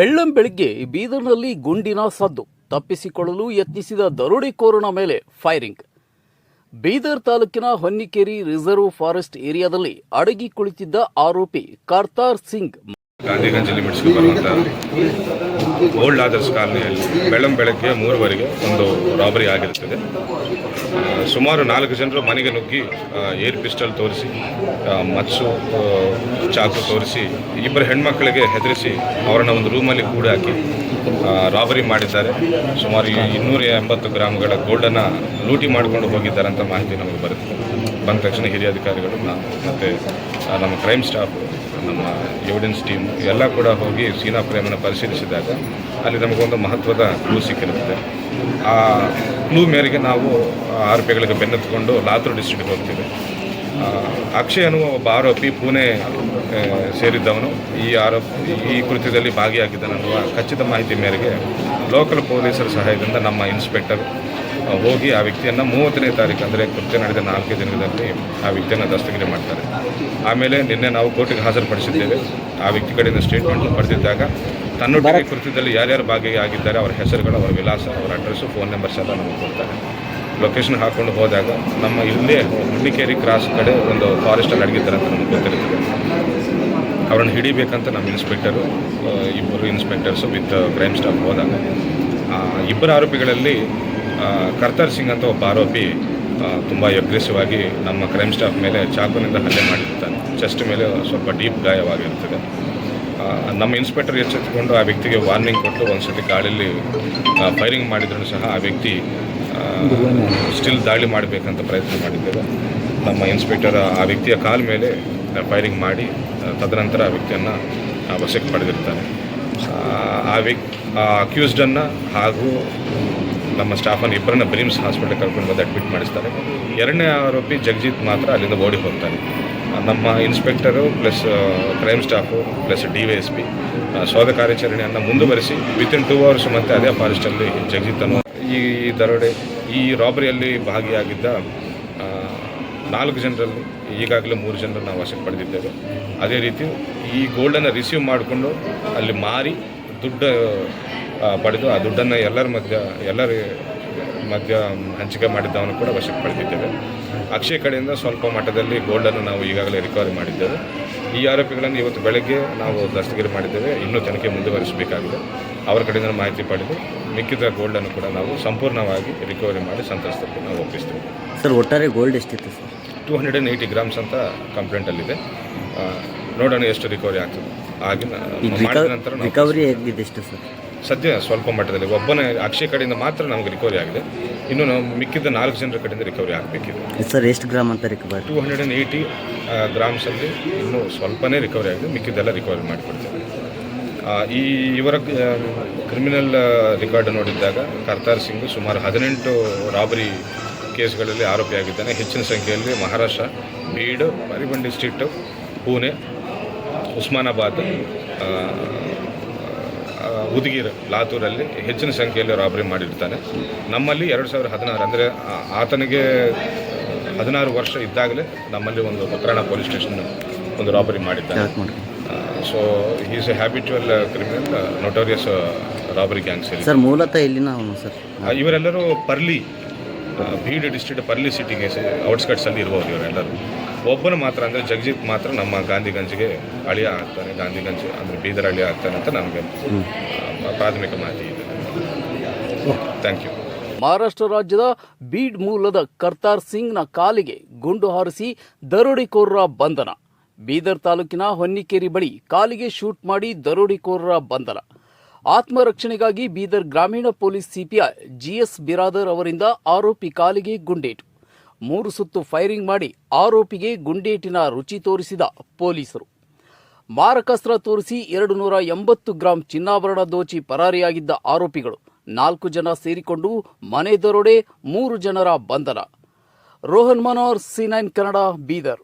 ಬೆಳ್ಳಂ ಬೆಳಿಗ್ಗೆ ಬೀದರ್ನಲ್ಲಿ ಗುಂಡಿನ ಸದ್ದು ತಪ್ಪಿಸಿಕೊಳ್ಳಲು ಯತ್ನಿಸಿದ ದರೋಡೆಕೋರನ ಮೇಲೆ ಫೈರಿಂಗ್. ಬೀದರ್ ತಾಲೂಕಿನ ಹೊನ್ನಿಕೇರಿ ರಿಸರ್ವ್ ಫಾರೆಸ್ಟ್ ಏರಿಯಾದಲ್ಲಿ ಅಡಗಿ ಕುಳಿತಿದ್ದ ಆರೋಪಿ ಕರ್ತಾರ್ ಸಿಂಗ್. ಓಲ್ಡ್ ಆದರ್ಸ್ ಕಾಲನಿಯಲ್ಲಿ ಬೆಳಂ ಬೆಳಗ್ಗೆ ಮೂರುವರೆಗೆ ಒಂದು ರಾಬರಿ ಆಗಿರುತ್ತದೆ. ಸುಮಾರು ನಾಲ್ಕು ಜನರು ಮನೆಗೆ ನುಗ್ಗಿ ಏರ್ ಪಿಸ್ಟಲ್ ತೋರಿಸಿ ಮತ್ಸು ಚಾಕು ತೋರಿಸಿ, ಇಬ್ಬರು ಹೆಣ್ಮಕ್ಕಳಿಗೆ ಹೆದರಿಸಿ ಅವರನ್ನು ಒಂದು ರೂಮಲ್ಲಿ ಕೂಡ ಹಾಕಿ ರಾಬರಿ ಮಾಡಿದ್ದಾರೆ. ಸುಮಾರು ಇನ್ನೂರ ಎಂಬತ್ತು ಗ್ರಾಮ್ಗಳ ಗೋಲ್ಡನ್ನು ಲೂಟಿ ಮಾಡಿಕೊಂಡು ಹೋಗಿದ್ದಾರೆ ಅಂತ ಮಾಹಿತಿ ನಮಗೆ ಬರುತ್ತೆ. ಬಂದ ತಕ್ಷಣ ಹಿರಿಯ ಅಧಿಕಾರಿಗಳು ನಾವು ಮತ್ತು ನಮ್ಮ ಕ್ರೈಮ್ ಸ್ಟಾಫ್ ನಮ್ಮ ಎವಿಡೆನ್ಸ್ ಟೀಮ್ ಎಲ್ಲ ಕೂಡ ಹೋಗಿ ಸೀನಾ ಪ್ರೇಮನ ಪರಿಶೀಲಿಸಿದಾಗ ಅಲ್ಲಿ ನಮಗೊಂದು ಮಹತ್ವದ ಕ್ಲೂ ಸಿಕ್ಕಿರುತ್ತೆ ಆ ಕ್ಲೂ ಮೇರೆಗೆ ನಾವು ಆರೋಪಿಗಳಿಗೆ ಬೆನ್ನೆತ್ಕೊಂಡು ಲಾತೂರು ಡಿಸ್ಟ್ರಿಕ್ಟ್ಗೆ ಹೋಗ್ತೀವಿ. ಅಕ್ಷಯ್ ಅನ್ನುವ ಒಬ್ಬ ಆರೋಪಿ ಪುಣೆ ಸೇರಿದ್ದವನು. ಈ ಆರೋಪ, ಈ ಕೃತ್ಯದಲ್ಲಿ ಭಾಗಿಯಾಗಿದ್ದಾನೆನ್ನುವ ಖಚಿತ ಮಾಹಿತಿ ಮೇರೆಗೆ ಲೋಕಲ್ ಪೊಲೀಸರ ಸಹಾಯದಿಂದ ನಮ್ಮ ಇನ್ಸ್ಪೆಕ್ಟರ್ ಹೋಗಿ ಆ ವ್ಯಕ್ತಿಯನ್ನು ಮೂವತ್ತನೇ ತಾರೀಕು ಅಂದರೆ ಕೃತ್ಯ ನಡೆದ ನಾಲ್ಕೇ ದಿನದಲ್ಲಿ ಆ ವ್ಯಕ್ತಿಯನ್ನು ದಸ್ತಗಿರಿ ಮಾಡ್ತಾರೆ. ಆಮೇಲೆ ನಿನ್ನೆ ನಾವು ಕೋರ್ಟಿಗೆ ಹಾಜರುಪಡಿಸಿದ್ದೇವೆ. ಆ ವ್ಯಕ್ತಿ ಕಡೆಯಿಂದ ಸ್ಟೇಟ್ಮೆಂಟ್ ಪಡೆದಿದ್ದಾಗ ತನ್ನೊಟ್ಟಿಗೆ ಕೃತ್ಯದಲ್ಲಿ ಯಾರ್ಯಾರು ಭಾಗಿಯಾಗಿದ್ದಾರೆ ಅವರ ಹೆಸರುಗಳು ಅವರ ವಿಳಾಸ ಅವರ ಅಡ್ರೆಸ್ಸು ಫೋನ್ ನಂಬರ್ಸ್ ಎಲ್ಲ ನಮಗೆ ಕೊಡ್ತಾರೆ. ಲೊಕೇಶನ್ ಹಾಕ್ಕೊಂಡು ಹೋದಾಗ ನಮ್ಮ ಇಲ್ಲೇ ಹುಂಡಿಕೇರಿ ಕ್ರಾಸ್ ಕಡೆ ಒಂದು ಫಾರೆಸ್ಟಲ್ಲಿ ಅಡಗಿದ್ದಾರೆ ಅಂತ ನಮಗೆ ಗೊತ್ತಿರ್ತದೆ ಅವರನ್ನು ಹಿಡಿಬೇಕಂತ ನಮ್ಮ ಇನ್ಸ್ಪೆಕ್ಟರು ಇಬ್ಬರು ಇನ್ಸ್ಪೆಕ್ಟರ್ಸು ವಿತ್ ಕ್ರೈಮ್ ಸ್ಟಾಫ್ ಹೋದಾಗ ಆ, ಇಬ್ಬರು ಆರೋಪಿಗಳಲ್ಲಿ ಕರ್ತಾರ್ ಸಿಂಗ್ ಅಂತ ಒಬ್ಬ ಆರೋಪಿ ತುಂಬ ಅಗ್ರೆಸಿವ್ ಆಗಿ ನಮ್ಮ ಕ್ರೈಮ್ ಸ್ಟಾಫ್ ಮೇಲೆ ಚಾಕುನಿಂದ ಹಲ್ಲೆ ಮಾಡಿರ್ತಾನೆ. ಚೆಸ್ಟ್ ಮೇಲೆ ಸ್ವಲ್ಪ ಡೀಪ್ ಗಾಯವಾಗಿರ್ತದೆ ನಮ್ಮ ಇನ್ಸ್ಪೆಕ್ಟರ್ ಎಚ್ಚೆತ್ತುಕೊಂಡು ಆ ವ್ಯಕ್ತಿಗೆ ವಾರ್ನಿಂಗ್ ಕೊಟ್ಟು ಒಂದ್ಸತಿ ಗಾಳಿಯಲ್ಲಿ ಫೈರಿಂಗ್ ಮಾಡಿದ್ರು ಸಹ ಆ ವ್ಯಕ್ತಿ ಸ್ಟಿಲ್ ದಾಳಿ ಮಾಡಬೇಕಂತ ಪ್ರಯತ್ನ ಮಾಡಿದ್ದೇವೆ. ನಮ್ಮ ಇನ್ಸ್ಪೆಕ್ಟರ್ ಆ ವ್ಯಕ್ತಿಯ ಕಾಲ ಮೇಲೆ ಫೈರಿಂಗ್ ಮಾಡಿ ತದನಂತರ ಆ ವ್ಯಕ್ತಿಯನ್ನು ವಶಕ್ಕೆ ಪಡೆದಿರ್ತಾರೆ ಆ ವ್ಯಕ್ತಿ, ಆ ಅಕ್ಯೂಸ್ಡನ್ನು ಹಾಗೂ ನಮ್ಮ ಸ್ಟಾಫನ್ನು ಇಬ್ಬರನ್ನ ಬ್ರಿಮ್ಸ್ ಹಾಸ್ಪಿಟಲ್ ಕರ್ಕೊಂಡು ಬಂದು ಅಡ್ಮಿಟ್ ಮಾಡಿಸ್ತಾರೆ. ಎರಡನೇ ಆರೋಪಿ ಜಗಜಿತ್ ಮಾತ್ರ ಅಲ್ಲಿಂದ ಓಡಿ ಹೋಗ್ತಾರೆ ನಮ್ಮ inspector plus crime staff plus D Y S P ಶೋಧ ಕಾರ್ಯಾಚರಣೆಯನ್ನು ಮುಂದುವರಿಸಿ ವಿತಿನ್ ಟೂ ಅವರ್ಸ್ ಮತ್ತೆ ಅದೇ ಫಾರೆಸ್ಟಲ್ಲಿ ಜಗಜಿತ್ ಅನ್ನೋ ಈ ದರೋಡೆ, ಈ ರಾಬರಿಯಲ್ಲಿ ಭಾಗಿಯಾಗಿದ್ದ ನಾಲ್ಕು ಜನರಲ್ಲಿ, ಈಗಾಗಲೇ ಮೂರು ಜನರನ್ನು ನಾವು ವಶಕ್ಕೆ ಪಡೆದಿದ್ದೇವೆ. ಅದೇ ರೀತಿ ಈ ಗೋಲ್ಡನ್ನು ರಿಸೀವ್ ಮಾಡಿಕೊಂಡು ಅಲ್ಲಿ ಮಾರಿ ದುಡ್ಡು ಪಡೆದು ಆ ದುಡ್ಡನ್ನು ಎಲ್ಲರ ಮಧ್ಯ ಎಲ್ಲರ ಮಧ್ಯ ಹಂಚಿಕೆ ಮಾಡಿದ್ದವನ್ನು ಕೂಡ ವಶಕ್ಕೆ ಪಡೆದಿದ್ದೇವೆ. ಅಕ್ಷಯ ಕಡೆಯಿಂದ ಸ್ವಲ್ಪ ಮಟ್ಟದಲ್ಲಿ ಗೋಲ್ಡನ್ನು ನಾವು ಈಗಾಗಲೇ ರಿಕವರಿ ಮಾಡಿದ್ದೇವೆ. ಈ ಆರೋಪಿಗಳನ್ನು ಇವತ್ತು ಬೆಳಗ್ಗೆ ನಾವು ದಸ್ತಗಿರಿ ಮಾಡಿದ್ದೇವೆ. ಇನ್ನೂ ತನಿಖೆ ಮುಂದುವರಿಸಬೇಕಾಗಿದೆ. ಅವರ ಕಡೆಯಿಂದ ಮಾಹಿತಿ ಪಡೆದು ಮಿಕ್ಕಿದ ಗೋಲ್ಡನ್ನು ಕೂಡ ನಾವು ಸಂಪೂರ್ಣವಾಗಿ ರಿಕವರಿ ಮಾಡಿ ಸಂತ್ರಸ್ತರಿಗೆ ನಾವು ಒಪ್ಪಿಸ್ತೇವೆ. ಸರ್ ಒಟ್ಟಾರೆ ಗೋಲ್ಡ್ ಎಷ್ಟಿತ್ತು sir? Two hundred and eighty grams ಅಂತ ಕಂಪ್ಲೇಂಟಲ್ಲಿದೆ ನೋಡೋಣ ಎಷ್ಟು ರಿಕವರಿ ಆಗ್ತದೆ. ಆಗಿನ ಮಾಡಿದ ನಂತರ ನಾವು ರಿಕವರಿ ಆಗಿದೆ ಎಷ್ಟು ಸರ್? ಸದ್ಯ ಸ್ವಲ್ಪ ಮಟ್ಟದಲ್ಲಿ. ಒಬ್ಬನೇ ಅಕ್ಷಯ ಕಡೆಯಿಂದ ಮಾತ್ರ ನಮಗೆ ರಿಕವರಿ ಆಗಿದೆ. ಇನ್ನು ನಾವು ಮಿಕ್ಕಿದ ನಾಲ್ಕು ಜನರ ಕಡೆಯಿಂದ ರಿಕವರಿ ಆಗಬೇಕಿದೆ. ಸರ್ ಎಷ್ಟು ಗ್ರಾಮ್ ಅಂತ recovery two hundred and eighty ಗ್ರಾಮ್ಸಲ್ಲಿ ಇನ್ನೂ ಸ್ವಲ್ಪನೇ ರಿಕವರಿ ಆಗಿದೆ. ಮಿಕ್ಕಿದ್ದೆಲ್ಲ ರಿಕವರಿ ಮಾಡಿಕೊಡ್ತೇವೆ. ಆ, ಈ ಇವರ ಕ್ರಿಮಿನಲ್ ರೆಕಾರ್ಡ್ ನೋಡಿದ್ದಾಗ ಕರ್ತಾರ್ ಸಿಂಗ್ ಸುಮಾರು ಹದಿನೆಂಟು ರಾಬರಿ ಕೇಸ್ಗಳಲ್ಲಿ ಆರೋಪಿಯಾಗಿದ್ದಾನೆ. ಹೆಚ್ಚಿನ ಸಂಖ್ಯೆಯಲ್ಲಿ ಮಹಾರಾಷ್ಟ್ರ ಬೀಡ್ ಮರಿಬನ್ ಡಿಸ್ಟ್ರಿಕ್ಟ್ ಪುಣೆ ಉಸ್ಮಾನಾಬಾದ್ ಉದಗೀರ್ ಲಾತೂರಲ್ಲಿ ಹೆಚ್ಚಿನ ಸಂಖ್ಯೆಯಲ್ಲಿ ರಾಬರಿ ಮಾಡಿರ್ತಾನೆ. ನಮ್ಮಲ್ಲಿ ಎರಡು ಸಾವಿರದ ಹದಿನಾರು ಅಂದರೆ ಆತನಿಗೆ ಹದಿನಾರು ವರ್ಷ ಇದ್ದಾಗಲೇ ನಮ್ಮಲ್ಲಿ ಒಂದು ಪ್ರಕರಣ ಪೊಲೀಸ್ ಸ್ಟೇಷನ್ ಒಂದು ರಾಬರಿ ಮಾಡಿದ್ದಾನೆ. So is a habitual criminal notorious robbery gangs sir ಮೂಲತಃ ಇಲ್ಲಿನ ಸರ್? ಇವರೆಲ್ಲರೂ ಪರ್ಲಿ ಬೀಡ್ ಡಿಸ್ಟ್ರಿಕ್ಟ್ ಪರ್ಲಿ ಸಿಟಿಗೆ ಔಟ್ಸ್ಕಟ್ಸಲ್ಲಿ ಇರ್ಬೋದು ಇವರೆಲ್ಲರೂ. ಒಬ್ಬನು ಮಾತ್ರ ಅಂದರೆ ಜಗಜಿತ್ ಮಾತ್ರ ನಮ್ಮ ಗಾಂಧಿಗಂಜ್ಗೆ ಅಳಿಯ ಆಗ್ತಾನೆ. ಗಾಂಧಿಗಂಜ್ ಅಂದರೆ ಬೀದರ್ ಅಳಿಯ ಆಗ್ತಾನೆ ಅಂತ ನಮಗೆ ಪ್ರಾಥಮಿಕ ಮಾಹಿತಿ ಇದೆ. ಥ್ಯಾಂಕ್ ಯು ಮಹಾರಾಷ್ಟ್ರ ರಾಜ್ಯದ ಬೀಡ್ ಮೂಲದ ಕರ್ತಾರ್ ಸಿಂಗ್ನ ಕಾಲಿಗೆ ಗುಂಡು ಹಾರಿಸಿ ದರೋಡಿಕೋರರ ಬಂಧನ. ಬೀದರ್ ತಾಲೂಕಿನ ಹೊನ್ನಿಕೇರಿ ಬಳಿ ಕಾಲಿಗೆ ಶೂಟ್ ಮಾಡಿ ದರೋಡಿಕೋರರ ಬಂಧನ. ಆತ್ಮರಕ್ಷಣೆಗಾಗಿ ಬೀದರ್ ಗ್ರಾಮೀಣ ಪೊಲೀಸ್ ಸಿಪಿಐ ಜಿಎಸ್ ಬಿರಾದರ್ ಅವರಿಂದ ಆರೋಪಿ ಕಾಲಿಗೆ ಗುಂಡೇಟು. ಮೂರು ಸುತ್ತು ಫೈರಿಂಗ್ ಮಾಡಿ ಆರೋಪಿಗೆ ಗುಂಡೇಟಿನ ರುಚಿ ತೋರಿಸಿದ ಪೊಲೀಸರು. ಮಾರಕಾಸ್ತ್ರ ತೋರಿಸಿ ಎರಡು ನೂರ ಎಂಬತ್ತು ಗ್ರಾಂ ಚಿನ್ನಾಭರಣ ದೋಚಿ ಪರಾರಿಯಾಗಿದ್ದ ಆರೋಪಿಗಳು ನಾಲ್ಕು ಜನ ಸೇರಿಕೊಂಡು ಮನೆ ದರೋಡೆ ಮೂರು ಜನರ ಬಂಧನ. Rohan Manohar, C nine Kannada, Bidar.